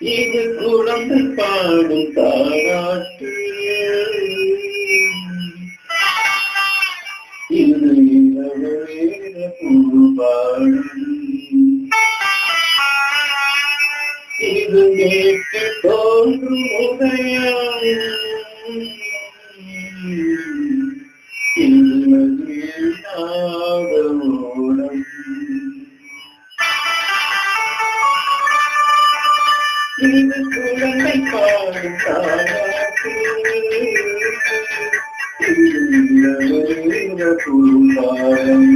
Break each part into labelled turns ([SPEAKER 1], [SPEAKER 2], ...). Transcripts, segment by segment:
[SPEAKER 1] இது குழந்தை பாடும் தாராட்டு இது இரவேற பூபாடும் இது நேற்று தோன்றும் உதயம். இது இது பாடும்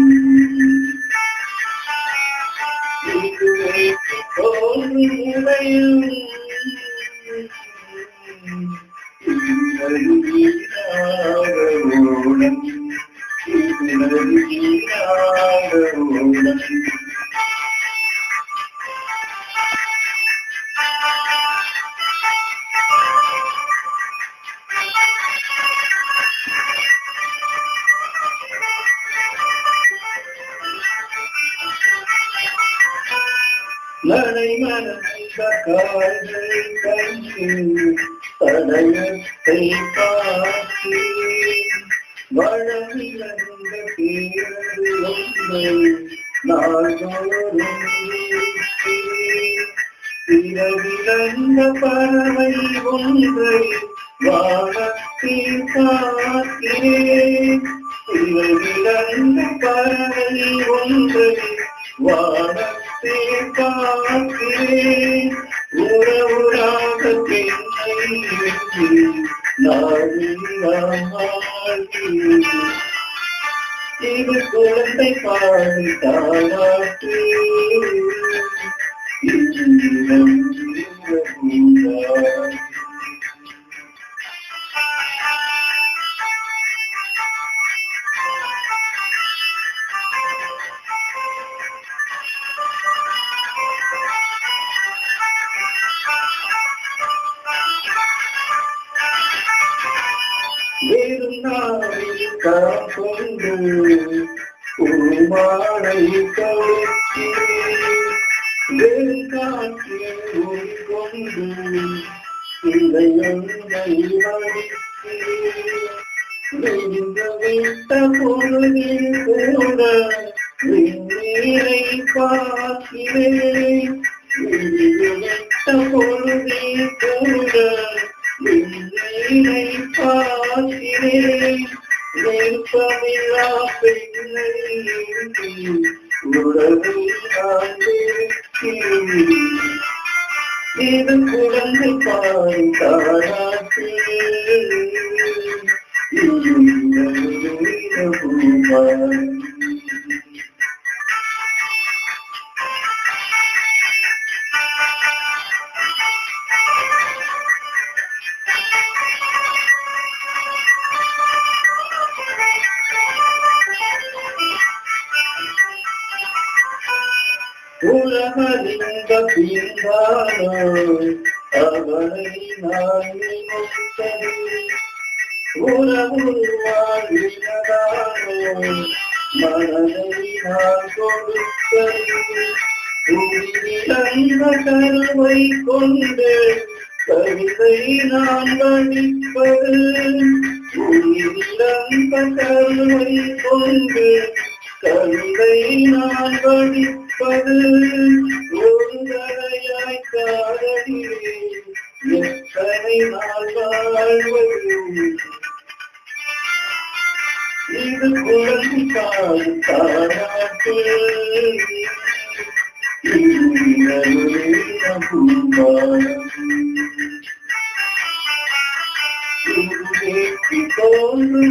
[SPEAKER 1] பூபாடும் நடை மனந்த கால்களை கையில் வளமிழந்த பேரது நாள்தோறும் பிறவிழந்த பறவை ஒன்றை வானத்தில் பறவை ஒன்றை வானத்தில் இது குழந்தை பாடி தாளாட்டு வேறு உருமானை வடித்து நெய்ந்த விட்ட பொருளில் கூட நீரை பார்க்கிறேன் பார்க்கிறேன் விருப்பமில்லா பெண்ணை உறவில் நான் இருக்கிறேன் இது குழந்தை பாடும் தாராட்டு உலகலிங்க பின்பானோ அவனை நான் நினைத்தது மனதை நான் கொடுத்தது கருவை கொண்டு கவிதை நான் வடிப்பது உயிரிழந்த கருவை கொண்டு கவிதை நான் வடிப்பது ஒரு தடையாய் காதலிலே எத்தனை நாள் வாழ்வது இது குழந்தை தாய் தாராட்டு தோன்று